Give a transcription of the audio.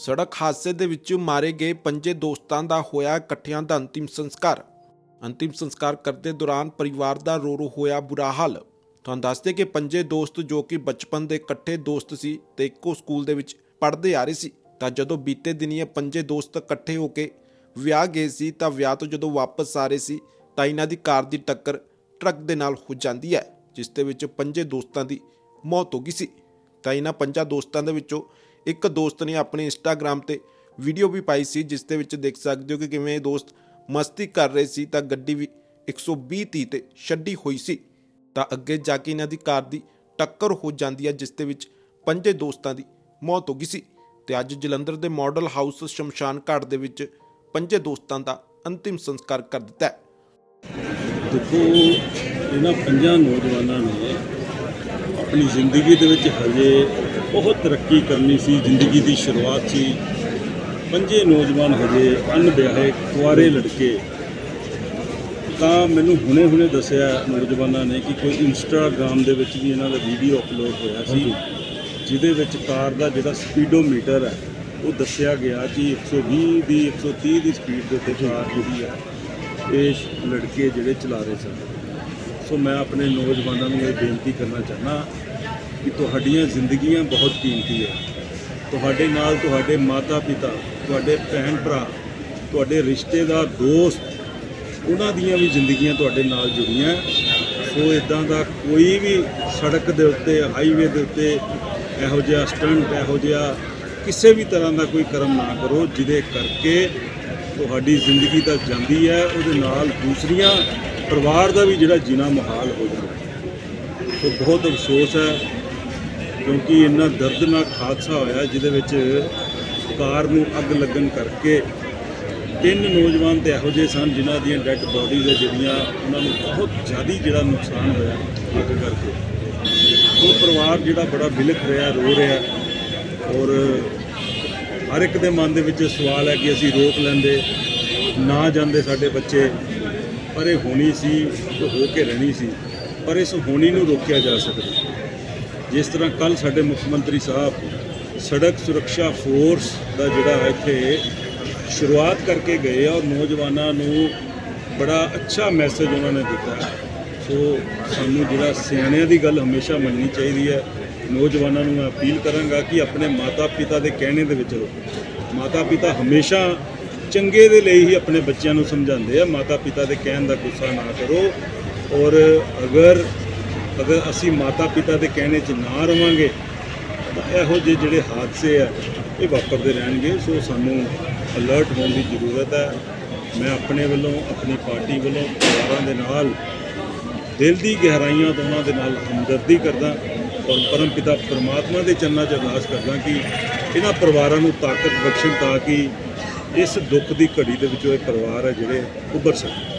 ਸੜਕ ਹਾਦਸੇ ਦੇ ਵਿੱਚ ਮਾਰੇ ਗਏ ਪੰਜੇ ਦੋਸਤਾਂ ਦਾ ਹੋਇਆ ਇਕੱਠਿਆਂ ਦਾ ਅੰਤਿਮ ਸੰਸਕਾਰ। ਅੰਤਿਮ ਸੰਸਕਾਰ ਕਰਦੇ ਦੌਰਾਨ ਪਰਿਵਾਰ ਦਾ ਰੋ ਰੋ ਹੋਇਆ ਬੁਰਾ ਹਾਲ। ਤੁਹਾਨੂੰ ਦੱਸਦੇ ਕਿ ਪੰਜੇ ਦੋਸਤ ਜੋ ਕਿ ਬਚਪਨ ਦੇ ਇਕੱਠੇ ਦੋਸਤ ਸੀ ਤੇ ਇੱਕੋ ਸਕੂਲ ਦੇ ਵਿੱਚ ਪੜ੍ਹਦੇ ਆ ਰਹੇ ਸੀ, ਤਾਂ ਜਦੋਂ ਬੀਤੇ ਦਿਨੀ ਇਹ ਪੰਜੇ ਦੋਸਤ ਇਕੱਠੇ ਹੋ ਕੇ ਵਿਆਹ ਗਏ ਸੀ, ਤਾਂ ਵਿਆਹ ਤੋਂ ਜਦੋਂ ਵਾਪਸ ਆ ਰਹੇ ਸੀ, ਤਾਂ ਇਹਨਾਂ ਦੀ ਕਾਰ ਦੀ ਟੱਕਰ ਟਰੱਕ ਦੇ ਨਾਲ ਹੋ ਜਾਂਦੀ ਹੈ, ਜਿਸ ਦੇ ਵਿੱਚ ਪੰਜੇ ਦੋਸਤਾਂ ਦੀ ਮੌਤ ਹੋ ਗਈ ਸੀ। ਤਾਂ ਇਹਨਾਂ ਪੰਜਾਂ ਦੋਸਤਾਂ ਦੇ ਵਿੱਚੋਂ ਇੱਕ ਦੋਸਤ ਨੇ ਆਪਣੇ ਇੰਸਟਾਗ੍ਰam ਤੇ ਵੀਡੀਓ ਵੀ ਪਾਈ ਸੀ, ਜਿਸ ਦੇ ਵਿੱਚ ਦੇਖ ਸਕਦੇ ਹੋ ਕਿ ਕਿਵੇਂ ਇਹ ਦੋਸਤ ਮਸਤੀ ਕਰ ਰਹੇ ਸੀ, ਤਾਂ ਗੱਡੀ ਵੀ 120 30 ਤੇ ਛੱਡੀ ਹੋਈ ਸੀ। ਤਾਂ ਅੱਗੇ ਜਾ ਕੇ ਇਹਨਾਂ ਦੀ ਕਾਰ ਦੀ ਟੱਕਰ ਹੋ ਜਾਂਦੀ ਹੈ, ਜਿਸ ਦੇ ਵਿੱਚ ਪੰਜੇ ਦੋਸਤਾਂ ਦੀ ਮੌਤ ਹੋ ਗਈ ਸੀ। ਤੇ ਅੱਜ ਜਲੰਧਰ ਦੇ ਮਾਡਲ ਹਾਊਸ ਸ਼ਮਸ਼ਾਨ ਘਾਟ ਦੇ ਵਿੱਚ ਪੰਜੇ ਦੋਸਤਾਂ ਦਾ ਅੰਤਿਮ ਸੰਸਕਾਰ ਕਰ ਦਿੱਤਾ ਹੈ। ਦੇਖੋ, ਇਹਨਾਂ ਪੰਜਾਂ ਨੌਜਵਾਨਾਂ ਨੇ ਆਪਣੀ ਜ਼ਿੰਦਗੀ ਦੇ ਵਿੱਚ ਹਜੇ ਬਹੁਤ ਤਰੱਕੀ ਕਰਨੀ ਸੀ ਜ਼ਿੰਦਗੀ ਦੀ ਸ਼ੁਰੂਆਤ ਸੀ। ਪੰਜੇ ਨੌਜਵਾਨ ਹਜੇ ਅਣਵਿਆਹੇ ਕੁਆਰੇ ਲੜਕੇ। ਤਾਂ ਮੈਨੂੰ ਹੁਣੇ-ਹੁਣੇ ਦੱਸਿਆ ਨੌਜਵਾਨਾਂ ਨੇ ਕਿ ਕੋਈ ਇੰਸਟਾਗ੍ਰam ਦੇ ਵਿੱਚ ਵੀ ਇਹਨਾਂ ਦਾ ਵੀਡੀਓ ਅਪਲੋਡ ਹੋਇਆ ਸੀ ਜਿਹਦੇ ਵਿੱਚ ਕਾਰ ਦਾ ਜਿਹੜਾ ਸਪੀਡੋਮੀਟਰ ਹੈ ਉਹ ਦੱਸਿਆ ਗਿਆ ਕਿ 120 ਦੀ 130 ਦੀ ਸਪੀਡ ਦੇ ਉੱਤੇ ਕਾਰ ਜਿਹੜੀ ਹੈ ਇਹ ਲੜਕੇ ਜਿਹੜੇ ਚਲਾ ਰਹੇ ਸਨ। ਸੋ ਮੈਂ ਆਪਣੇ ਨੌਜਵਾਨਾਂ ਨੂੰ ਇਹ ਬੇਨਤੀ ਕਰਨਾ ਚਾਹਨਾ ਕਿ ਤੁਹਾਡੀਆਂ ਜ਼ਿੰਦਗੀਆਂ ਬਹੁਤ ਕੀਮਤੀ ਹੈ। ਤੁਹਾਡੇ ਨਾਲ ਤੁਹਾਡੇ ਮਾਤਾ ਪਿਤਾ ਤੁਹਾਡੇ ਭੈਣ ਭਰਾ ਤੁਹਾਡੇ ਰਿਸ਼ਤੇਦਾਰ, ਦੋਸਤ, ਉਹਨਾਂ ਦੀਆਂ ਵੀ ਜ਼ਿੰਦਗੀਆਂ ਤੁਹਾਡੇ ਨਾਲ ਜੁੜੀਆਂ। ਸੋ ਇਦਾਂ ਦਾ ਕੋਈ ਵੀ ਸੜਕ ਦੇ ਉੱਤੇ ਹਾਈਵੇ ਦੇ ਉੱਤੇ ਇਹੋ ਜਿਹਾ ਸਟੰਟ ਇਹੋ ਜਿਹਾ ਕਿਸੇ ਵੀ ਤਰ੍ਹਾਂ ਦਾ ਕੋਈ ਕਰਮ ਨਾ ਕਰੋ, ਜਿਹਦੇ ਕਰਕੇ ਤੁਹਾਡੀ ਜ਼ਿੰਦਗੀ ਤਾਂ ਜਾਂਦੀ ਹੈ, ਉਹਦੇ ਨਾਲ ਦੂਸਰੀਆਂ ਪਰਿਵਾਰ ਦਾ ਵੀ ਜਿਹੜਾ ਜੀਣਾ ਮੁਹਾਲ ਹੋ ਜਾਂਦਾ। ਸੋ ਬਹੁਤ ਅਫਸੋਸ ਹੈ। ਕਿਉਂਕਿ ਇੰਨਾ ਦਰਦਨਾਕ ਹਾਦਸਾ ਹੋਇਆ ਜਿਹਦੇ ਵਿੱਚ ਕਾਰ ਨੂੰ ਅੱਗ ਲੱਗਣ ਕਰਕੇ ਤਿੰਨ ਨੌਜਵਾਨ ਤੇ ਇਹੋ ਜਿਹੇ ਸਨ ਜਿਨ੍ਹਾਂ ਦੀਆਂ ਡੈੱਡ ਬੋਡੀਜ਼ ਹੈ ਜਿਹੜੀਆਂ ਉਹਨਾਂ ਨੂੰ ਬਹੁਤ ਜ਼ਿਆਦਾ ਜਿਹੜਾ ਨੁਕਸਾਨ ਹੋਇਆ ਅੱਗ ਕਰਕੇ। ਉਹ ਪਰਿਵਾਰ ਜਿਹੜਾ ਬੜਾ ਵਿਲਖ ਰਿਹਾ, ਰੋ ਰਿਹਾ ਔਰ ਹਰ ਇੱਕ ਦੇ ਮਨ ਦੇ ਵਿੱਚ ਸਵਾਲ ਹੈ ਕਿ ਅਸੀਂ ਰੋਕ ਲੈਂਦੇ, ਨਾ ਜਾਂਦੇ ਸਾਡੇ ਬੱਚੇ, ਪਰ ਇਹ ਹੋਣੀ ਸੀ ਤੇ ਹੋ ਕੇ ਰਹਿਣੀ ਸੀ, ਪਰ ਇਸ ਹੋਣੀ ਨੂੰ ਰੋਕਿਆ ਜਾ ਸਕਦਾ। ਜਿਸ ਤਰ੍ਹਾਂ ਕੱਲ ਸਾਡੇ ਮੁੱਖ ਮੰਤਰੀ ਸਾਹਿਬ ਸੜਕ ਸੁਰੱਖਿਆ ਫੋਰਸ ਦਾ ਜਿਹੜਾ ਇੱਥੇ ਸ਼ੁਰੂਆਤ ਕਰਕੇ ਗਏ ਔਰ ਨੌਜਵਾਨਾਂ ਨੂੰ ਬੜਾ ਅੱਛਾ ਮੈਸੇਜ ਉਹਨਾਂ ਨੇ ਦਿੱਤਾ। ਸੋ ਸਾਨੂੰ ਜਿਹੜਾ ਸਿਆਣਿਆਂ ਦੀ ਗੱਲ ਹਮੇਸ਼ਾ ਮੰਨਣੀ ਚਾਹੀਦੀ ਹੈ। ਨੌਜਵਾਨਾਂ ਨੂੰ ਮੈਂ ਅਪੀਲ ਕਰਾਂਗਾ ਕਿ ਆਪਣੇ ਮਾਤਾ ਪਿਤਾ ਦੇ ਕਹਿਣੇ ਦੇ ਵਿੱਚ ਰਹੋ। ਮਾਤਾ ਪਿਤਾ ਹਮੇਸ਼ਾ ਚੰਗੇ ਦੇ ਲਈ ਹੀ ਆਪਣੇ ਬੱਚਿਆਂ ਨੂੰ ਸਮਝਾਉਂਦੇ ਆ। ਮਾਤਾ ਪਿਤਾ ਦੇ ਕਹਿਣ ਦਾ ਗੁੱਸਾ ਨਾ ਕਰੋ। ਔਰ ਅਗਰ ਅਗਰ ਅਸੀਂ ਮਾਤਾ ਪਿਤਾ ਦੇ ਕਹਿਣੇ 'ਚ ਨਾ ਰਵਾਂਗੇ, ਤਾਂ ਇਹੋ ਜਿਹੇ ਜਿਹੜੇ ਹਾਦਸੇ ਆ, ਇਹ ਵਾਪਰਦੇ ਰਹਿਣਗੇ। ਸੋ ਸਾਨੂੰ ਅਲਰਟ ਹੋਣ ਦੀ ਜ਼ਰੂਰਤ ਹੈ। ਮੈਂ ਆਪਣੇ ਵੱਲੋਂ, ਆਪਣੀ ਪਾਰਟੀ ਵੱਲੋਂ ਪਰਿਵਾਰਾਂ ਦੇ ਨਾਲ, ਦਿਲ ਦੀ ਗਹਿਰਾਈਆਂ ਤੋਂ ਉਹਨਾਂ ਦੇ ਨਾਲ ਹਮਦਰਦੀ ਕਰਦਾ ਔਰ ਪਰਮ ਪਿਤਾ ਪਰਮਾਤਮਾ ਦੇ ਚਰਨਾਂ 'ਚ ਅਰਦਾਸ ਕਰਦਾ ਕਿ ਇਹਨਾਂ ਪਰਿਵਾਰਾਂ ਨੂੰ ਤਾਕਤ ਬਖਸ਼ਣ ਤਾਂ ਕਿ ਇਸ ਦੁੱਖ ਦੀ ਘੜੀ ਦੇ ਵਿੱਚੋਂ ਇਹ ਪਰਿਵਾਰ ਹੈ ਜਿਹੜੇ ਉੱਭਰ ਸਕਣ।